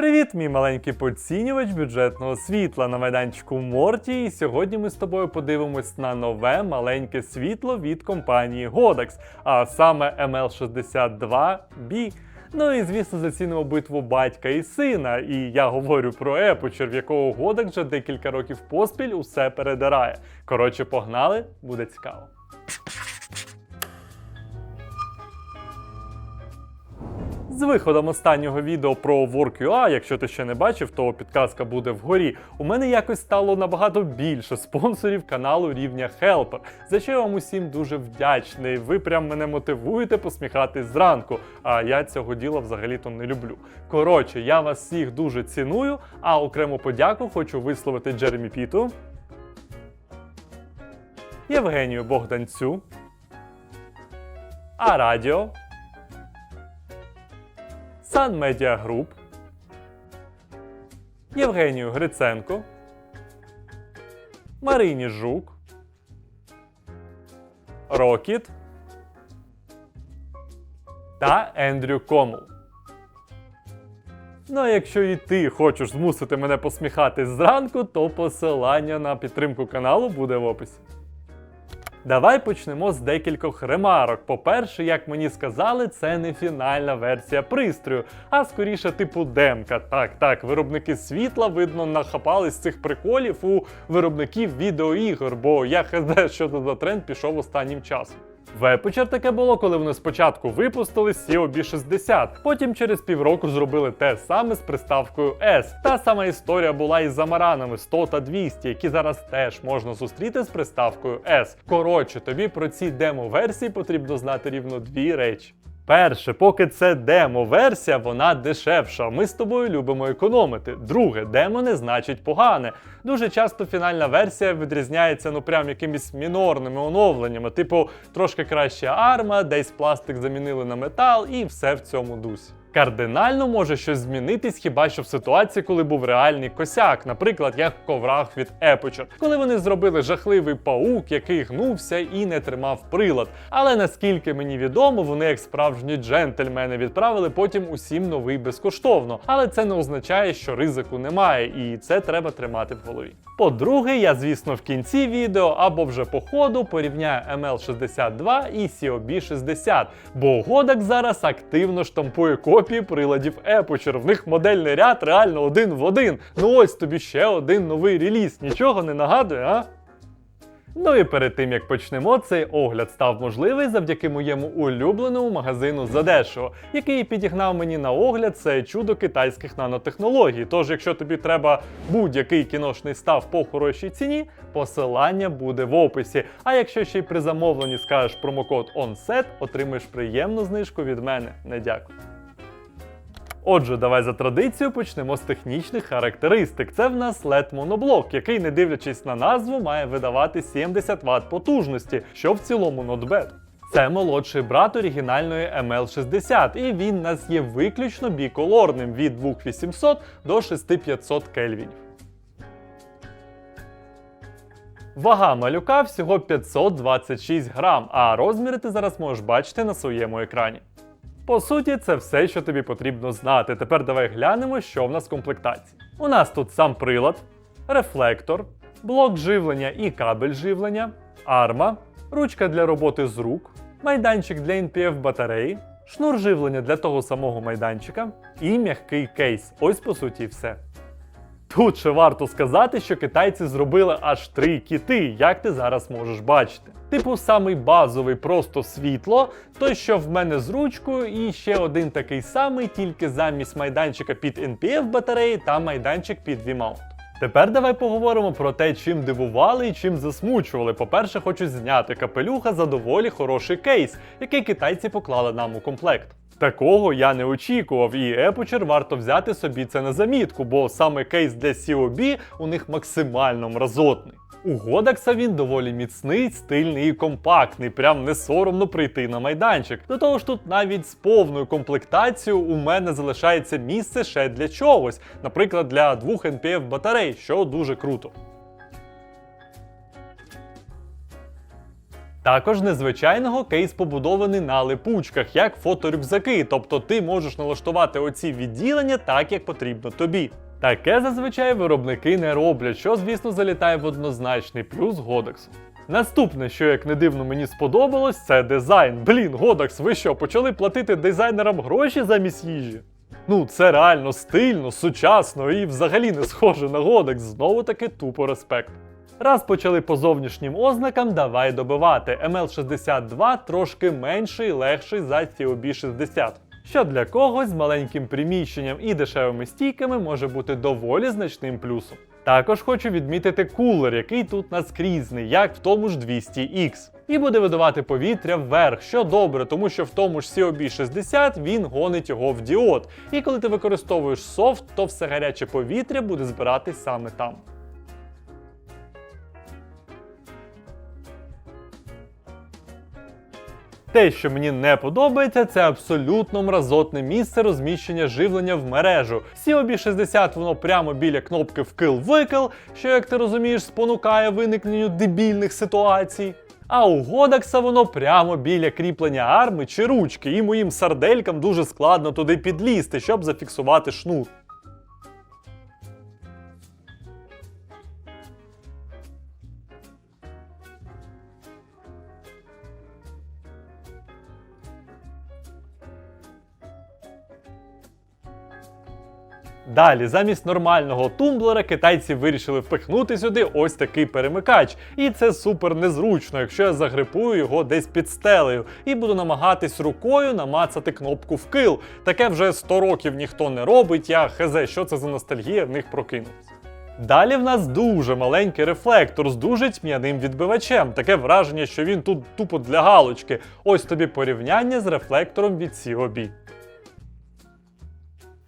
Привіт, мій маленький поцінювач бюджетного світла на майданчику Морті. І сьогодні ми з тобою подивимось на нове маленьке світло від компанії Godex, а саме ML62B. Ну і звісно, зацінимо битву батька і сина. І я говорю про Епочер, в якого Godex вже декілька років поспіль усе передирає. Коротше, погнали, буде цікаво. З виходом останнього відео про WorkUA, якщо ти ще не бачив, то підказка буде вгорі. У мене якось стало набагато більше спонсорів каналу рівня Helper, за що я вам усім дуже вдячний. Ви прям мене мотивуєте посміхатись зранку, а я цього діла взагалі-то не люблю. Коротше, я вас всіх дуже ціную, а окрему подяку хочу висловити Джеремі Піту, Євгенію Богданцю, а радіо. Sun Media Group, Євгенію Гриценко, Марині Жук, Рокіт та Ендрю Комл. Ну а якщо і ти хочеш змусити мене посміхатись зранку, то посилання на підтримку каналу буде в описі. Давай почнемо з декількох ремарок. По-перше, як мені сказали, це не фінальна версія пристрою, а скоріше типу демка. Так, так, виробники світла, видно, нахапались цих приколів у виробників відеоігор, бо я хз, що тут за тренд пішов останнім часом. В таке було, коли вони спочатку випустили COB 60, потім через півроку зробили те саме з приставкою S. Та сама історія була із замаранами 100 та 200, які зараз теж можна зустріти з приставкою S. Коротше, тобі про ці демо-версії потрібно знати рівно дві речі. Перше, поки це демо-версія, вона дешевша. Ми з тобою любимо економити. Друге, демо не значить погане. Дуже часто фінальна версія відрізняється ну прям якимись мінорними оновленнями, типу трошки краще арма, десь пластик замінили на метал і все в цьому дусі. Кардинально може щось змінитись хіба що в ситуації, коли був реальний косяк, наприклад, як в коврах від Epocure, коли вони зробили жахливий паук, який гнувся і не тримав прилад. Але наскільки мені відомо, вони, як справжні джентльмени, відправили потім усім новий безкоштовно. Але це не означає, що ризику немає, і це треба тримати в голові. По-друге, я, звісно, в кінці відео або вже по ходу порівняю ML62 і COB60, бо Godex зараз активно штампує копії приладів Epocure. В них модельний ряд реально один в один. Ну ось тобі ще один новий реліз. Нічого не нагадує, а? Ну і перед тим як почнемо, цей огляд став можливий завдяки моєму улюбленому магазину Задешево, який підігнав мені на огляд це чудо китайських нанотехнологій. Тож, якщо тобі треба будь-який кіношний став по хорошій ціні, посилання буде в описі. А якщо ще й при замовленні скажеш промокод ONSET, отримаєш приємну знижку від мене. Не дякую. Отже, давай за традицією почнемо з технічних характеристик. Це в нас led моноблок, який, не дивлячись на назву, має видавати 70 Вт потужності, що в цілому bad. Це молодший брат оригінальної ML60, і він у нас є виключно біколорним від 2800 до 6500 кельвінів. Вага малюка всього 526 грам, а розміри ти зараз можеш бачити на своєму екрані. По суті, це все, що тобі потрібно знати. Тепер давай глянемо, що в нас в комплектації. У нас тут сам прилад, рефлектор, блок живлення і кабель живлення, арма, ручка для роботи з рук, майданчик для NPF батареї, шнур живлення для того самого майданчика і м'який кейс. Ось по суті все. Тут ще варто сказати, що китайці зробили аж три кіти, як ти зараз можеш бачити. Типу самий базовий просто світло, той, що в мене з ручкою, і ще один такий самий, тільки замість майданчика під NPF батареї та майданчик під V-mount. Тепер давай поговоримо про те, чим дивували і чим засмучували. По-перше, хочу зняти капелюха за доволі хороший кейс, який китайці поклали нам у комплект. Такого я не очікував, і Епочер варто взяти собі це на замітку, бо саме кейс для COB у них максимально мразотний. У Годакса він доволі міцний, стильний і компактний, прям не соромно прийти на майданчик. До того ж, тут навіть з повною комплектацією у мене залишається місце ще для чогось, наприклад, для двох NPF батарей, що дуже круто. Також незвичайного кейс побудований на липучках, як фоторюкзаки, тобто ти можеш налаштувати оці відділення так, як потрібно тобі. Таке зазвичай виробники не роблять, що, звісно, залітає в однозначний плюс Годексу. Наступне, що як не дивно мені сподобалось, це дизайн. Блін, Годекс, ви що, почали платити дизайнерам гроші замість їжі? Ну, це реально стильно, сучасно і взагалі не схоже на Годекс. Знову таки тупо респект. Раз почали по зовнішнім ознакам, давай добивати. ML62 трошки менший і легший за COB 60 що для когось з маленьким приміщенням і дешевими стійками може бути доволі значним плюсом. Також хочу відмітити кулер, який тут наскрізний, як в тому ж 200X. І буде видавати повітря вверх, що добре, тому що в тому ж COB 60 він гонить його в діод. І коли ти використовуєш софт, то все гаряче повітря буде збиратись саме там. Те, що мені не подобається, це абсолютно мразотне місце розміщення живлення в мережу. COB 60 воно прямо біля кнопки вкил-викил, що, як ти розумієш, спонукає виникненню дебільних ситуацій. А у Годакса воно прямо біля кріплення арми чи ручки, і моїм сарделькам дуже складно туди підлізти, щоб зафіксувати шнур. Далі, замість нормального тумблера, китайці вирішили впихнути сюди ось такий перемикач. І це супер незручно, якщо я загрипую його десь під стелею і буду намагатись рукою намацати кнопку вкил. Таке вже 100 років ніхто не робить, я хз, що це за ностальгія в них прокинулась. Далі в нас дуже маленький рефлектор з дуже тьмяним відбивачем. Таке враження, що він тут тупо для галочки. Ось тобі порівняння з рефлектором від COB.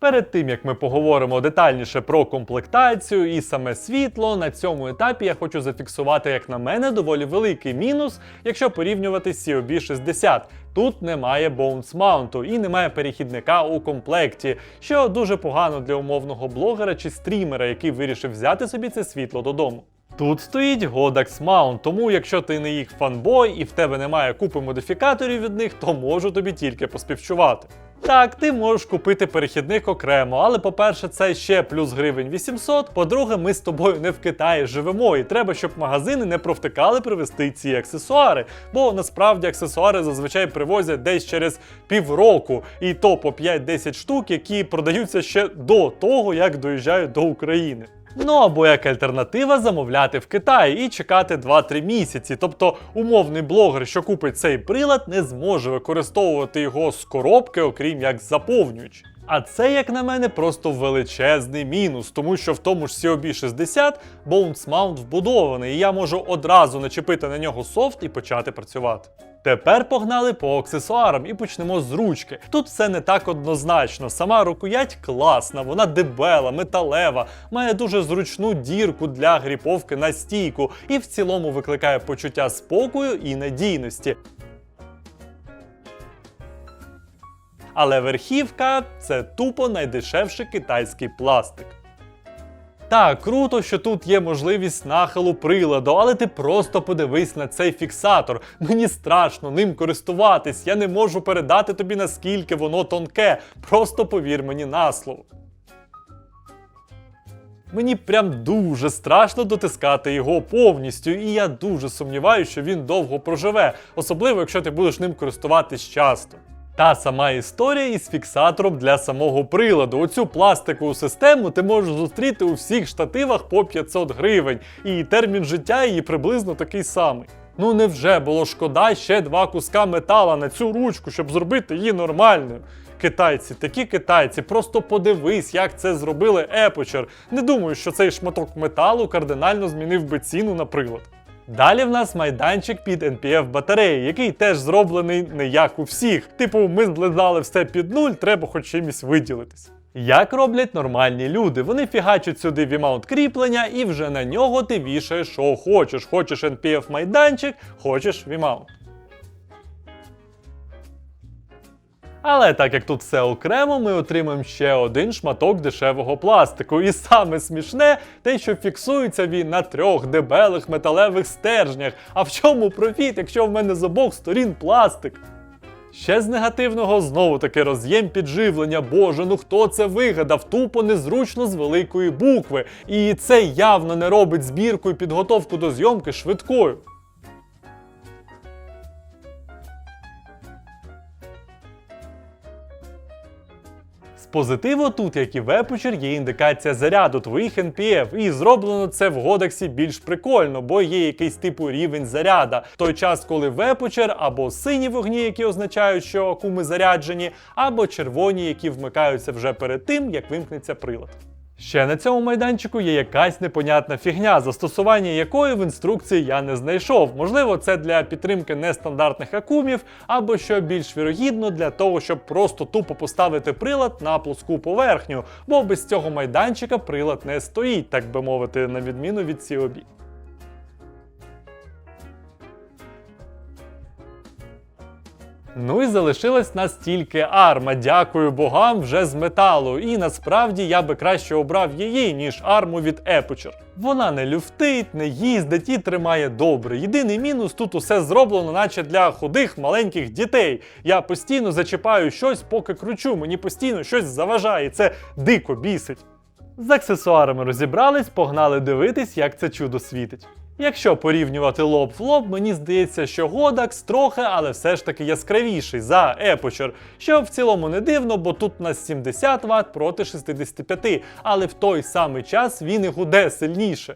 Перед тим як ми поговоримо детальніше про комплектацію і саме світло, на цьому етапі я хочу зафіксувати, як на мене, доволі великий мінус, якщо порівнювати з COB 60. Тут немає Bones Mount і немає перехідника у комплекті, що дуже погано для умовного блогера чи стрімера, який вирішив взяти собі це світло додому. Тут стоїть Godax Mount, тому якщо ти не їх фанбой і в тебе немає купи модифікаторів від них, то можу тобі тільки поспівчувати. Так, ти можеш купити перехідник окремо, але по-перше, це ще плюс гривень 800. По-друге, ми з тобою не в Китаї живемо, і треба, щоб магазини не провтикали привезти ці аксесуари. Бо насправді аксесуари зазвичай привозять десь через півроку, і то по 5-10 штук, які продаються ще до того, як доїжджають до України. Ну або як альтернатива замовляти в Китаї і чекати 2-3 місяці. Тобто умовний блогер, що купить цей прилад, не зможе використовувати його з коробки, окрім як заповнюючи. А це, як на мене, просто величезний мінус, тому що в тому ж COB 60 Bones Mount вбудований, і я можу одразу начепити на нього софт і почати працювати. Тепер погнали по аксесуарам і почнемо з ручки. Тут все не так однозначно. Сама рукоять класна, вона дебела, металева, має дуже зручну дірку для гріповки на стійку і в цілому викликає почуття спокою і надійності. Але верхівка це тупо найдешевший китайський пластик. Так, круто, що тут є можливість нахилу приладу, але ти просто подивись на цей фіксатор. Мені страшно ним користуватись. Я не можу передати тобі наскільки воно тонке. Просто повір мені на слово. Мені прям дуже страшно дотискати його повністю, і я дуже сумніваюся, що він довго проживе, особливо якщо ти будеш ним користуватись часто. Та сама історія із фіксатором для самого приладу. Оцю пластикову систему ти можеш зустріти у всіх штативах по 500 гривень, і термін життя її приблизно такий самий. Ну невже було шкода ще два куска метала на цю ручку, щоб зробити її нормальною? Китайці, такі китайці, просто подивись, як це зробили Епочер. Не думаю, що цей шматок металу кардинально змінив би ціну на прилад. Далі в нас майданчик під NPF батареї, який теж зроблений не як у всіх. Типу, ми злизали все під нуль, треба хоч чимось виділитись. Як роблять нормальні люди? Вони фігачать сюди V-mount кріплення і вже на нього ти вішаєш, що хочеш. Хочеш NPF майданчик, хочеш V-mount. Але так як тут все окремо, ми отримаємо ще один шматок дешевого пластику. І саме смішне те, що фіксується він на трьох дебелих металевих стержнях. А в чому профіт, якщо в мене з обох сторін пластик? Ще з негативного знову таки роз'єм підживлення. Боже, ну хто це вигадав? Тупо незручно з великої букви. І це явно не робить збірку і підготовку до зйомки швидкою. Позитиву тут, як і в Aperture, є індикація заряду твоїх NPF, і зроблено це в Годексі більш прикольно, бо є якийсь типу рівень заряда. В той час, коли в Aperture або сині вогні, які означають, що акуми заряджені, або червоні, які вмикаються вже перед тим, як вимкнеться прилад. Ще на цьому майданчику є якась непонятна фігня, застосування якої в інструкції я не знайшов. Можливо, це для підтримки нестандартних акумів, або що більш вірогідно, для того, щоб просто тупо поставити прилад на плоску поверхню, бо без цього майданчика прилад не стоїть, так би мовити, на відміну від COB. Ну і залишилась нас тільки арма. Дякую богам вже з металу. І насправді я би краще обрав її, ніж арму від Aperture. Вона не люфтить, не їздить і тримає добре. Єдиний мінус тут усе зроблено, наче для худих маленьких дітей. Я постійно зачіпаю щось, поки кручу, мені постійно щось заважає. Це дико бісить. З аксесуарами розібрались, погнали дивитись, як це чудо світить. Якщо порівнювати лоб в лоб, мені здається, що Годакс трохи, але все ж таки яскравіший за Епочер, що в цілому не дивно, бо тут у нас 70 Вт проти 65, але в той самий час він і гуде сильніше.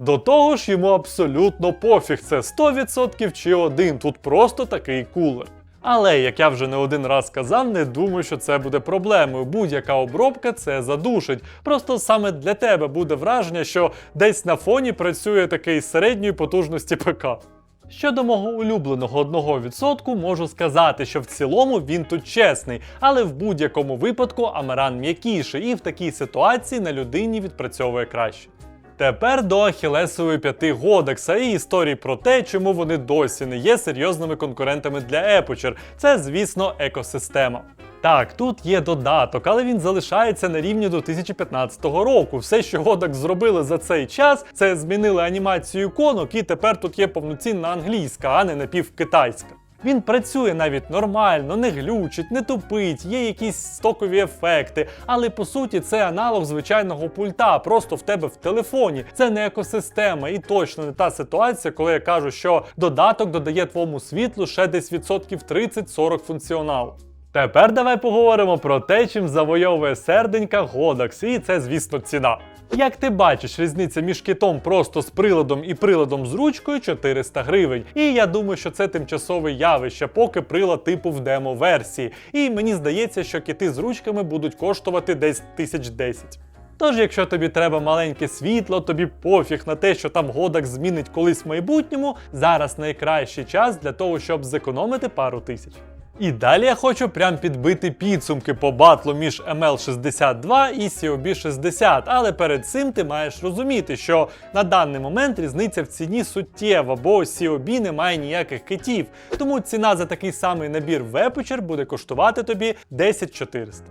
До того ж, йому абсолютно пофіг, це 100% чи один. Тут просто такий кулер. Але, як я вже не один раз казав, не думаю, що це буде проблемою. Будь-яка обробка це задушить. Просто саме для тебе буде враження, що десь на фоні працює такий середньої потужності ПК. Щодо мого улюбленого 1%, можу сказати, що в цілому він тут чесний, але в будь-якому випадку Амеран м'якіший і в такій ситуації на людині відпрацьовує краще. Тепер до Ахілесової п'яти Годекса і історії про те, чому вони досі не є серйозними конкурентами для Aperture. Це, звісно, екосистема. Так, тут є додаток, але він залишається на рівні до 2015 року. Все, що Godex зробили за цей час, це змінили анімацію іконок, і тепер тут є повноцінна англійська, а не напівкитайська. Він працює навіть нормально, не глючить, не тупить, є якісь стокові ефекти, але по суті це аналог звичайного пульта, просто в тебе в телефоні. Це не екосистема, і точно не та ситуація, коли я кажу, що додаток додає твоєму світлу ще десь відсотків 30-40 функціоналу. Тепер давай поговоримо про те, чим завойовує серденька Godax, і це, звісно, ціна. Як ти бачиш, різниця між китом просто з приладом і приладом з ручкою 400 гривень. І я думаю, що це тимчасове явище, поки прилад типу в демо-версії. І мені здається, що кити з ручками будуть коштувати десь 1010. Тож, якщо тобі треба маленьке світло, тобі пофіг на те, що там Godax змінить колись в майбутньому, зараз найкращий час для того, щоб зекономити пару тисяч. І далі я хочу прям підбити підсумки по батлу між ML62 і COB60, але перед цим ти маєш розуміти, що на даний момент різниця в ціні суттєва, бо COB не має ніяких китів, тому ціна за такий самий набір в Aperture буде коштувати тобі 10400.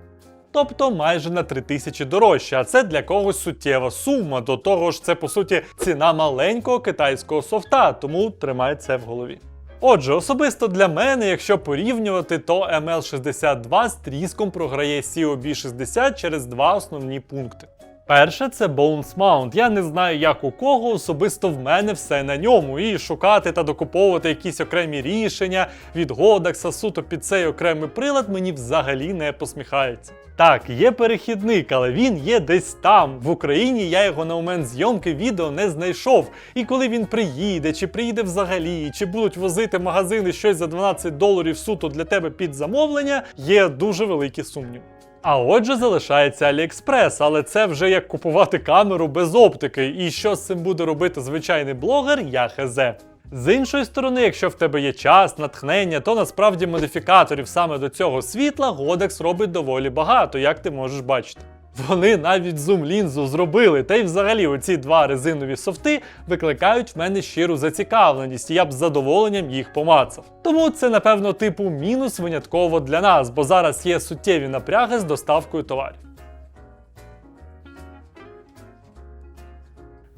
Тобто майже на 3000 дорожче, а це для когось суттєва сума. До того ж, це по суті ціна маленького китайського софта, тому тримай це в голові. Отже, особисто для мене, якщо порівнювати, то ML62 з тріском програє COB60 через два основні пункти. Перше це Bones Mount. Я не знаю, як у кого, особисто в мене все на ньому. І шукати та докуповувати якісь окремі рішення від Godax суто під цей окремий прилад мені взагалі не посміхається. Так, є перехідник, але він є десь там. В Україні я його на момент зйомки відео не знайшов. І коли він приїде, чи приїде взагалі, чи будуть возити магазини щось за 12 доларів суто для тебе під замовлення, є дуже великі сумніви. А отже, залишається AliExpress, але це вже як купувати камеру без оптики. І що з цим буде робити звичайний блогер, я хз. З іншої сторони, якщо в тебе є час, натхнення, то насправді модифікаторів саме до цього світла Godex робить доволі багато, як ти можеш бачити. Вони навіть зум-лінзу зробили, та й взагалі оці два резинові софти викликають в мене щиру зацікавленість, і я б з задоволенням їх помацав. Тому це, напевно, типу мінус винятково для нас, бо зараз є суттєві напряги з доставкою товарів.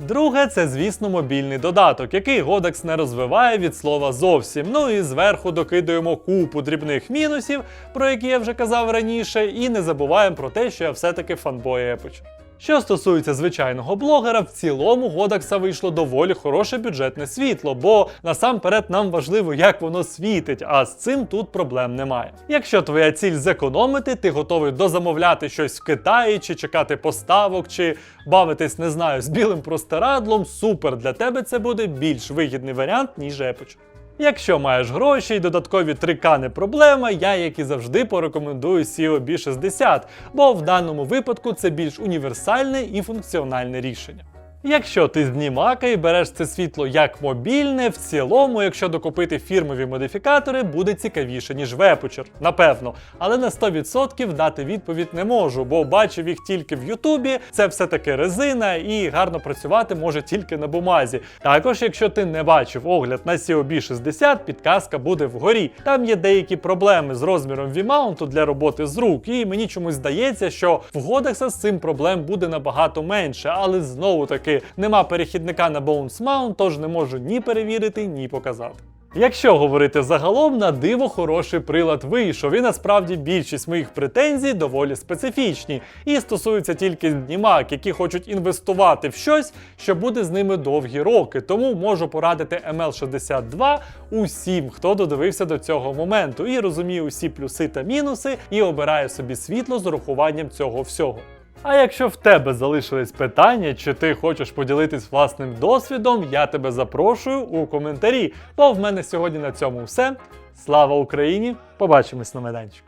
Друге, це, звісно, мобільний додаток, який Godex не розвиває від слова зовсім. Ну і зверху докидуємо купу дрібних мінусів, про які я вже казав раніше, і не забуваємо про те, що я все-таки фанбой Епоча. Що стосується звичайного блогера, в цілому Годакса вийшло доволі хороше бюджетне світло, бо насамперед нам важливо, як воно світить, а з цим тут проблем немає. Якщо твоя ціль зекономити, ти готовий дозамовляти щось в Китаї, чи чекати поставок, чи бавитись, не знаю, з білим простирадлом, супер для тебе це буде більш вигідний варіант, ніж Епоч. Якщо маєш гроші і додаткові 3К не проблема, я, як і завжди, порекомендую SEO B60, бо в даному випадку це більш універсальне і функціональне рішення. Якщо ти знімака і береш це світло як мобільне, в цілому, якщо докупити фірмові модифікатори, буде цікавіше, ніж вепучер, напевно. Але на 100% дати відповідь не можу, бо бачив їх тільки в Ютубі. Це все-таки резина і гарно працювати може тільки на бумазі. Також, якщо ти не бачив огляд на COB 60, підказка буде вгорі. Там є деякі проблеми з розміром V-маунту для роботи з рук, і мені чомусь здається, що в Годекса з цим проблем буде набагато менше, але знову таки нема перехідника на Bones Mount, тож не можу ні перевірити, ні показати. Якщо говорити загалом, на диво хороший прилад вийшов, і насправді більшість моїх претензій доволі специфічні і стосуються тільки знімак, які хочуть інвестувати в щось, що буде з ними довгі роки. Тому можу порадити ML62 усім, хто додивився до цього моменту і розуміє усі плюси та мінуси, і обирає собі світло з урахуванням цього всього. А якщо в тебе залишились питання, чи ти хочеш поділитись власним досвідом, я тебе запрошую у коментарі. Бо в мене сьогодні на цьому все. Слава Україні! Побачимось на майданчику.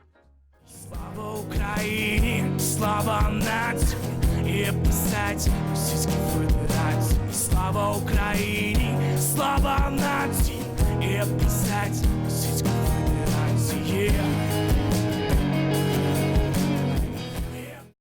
Слава Україні, слава нації, і писать Російській Федерації. Слава Україні, слава нації, і писать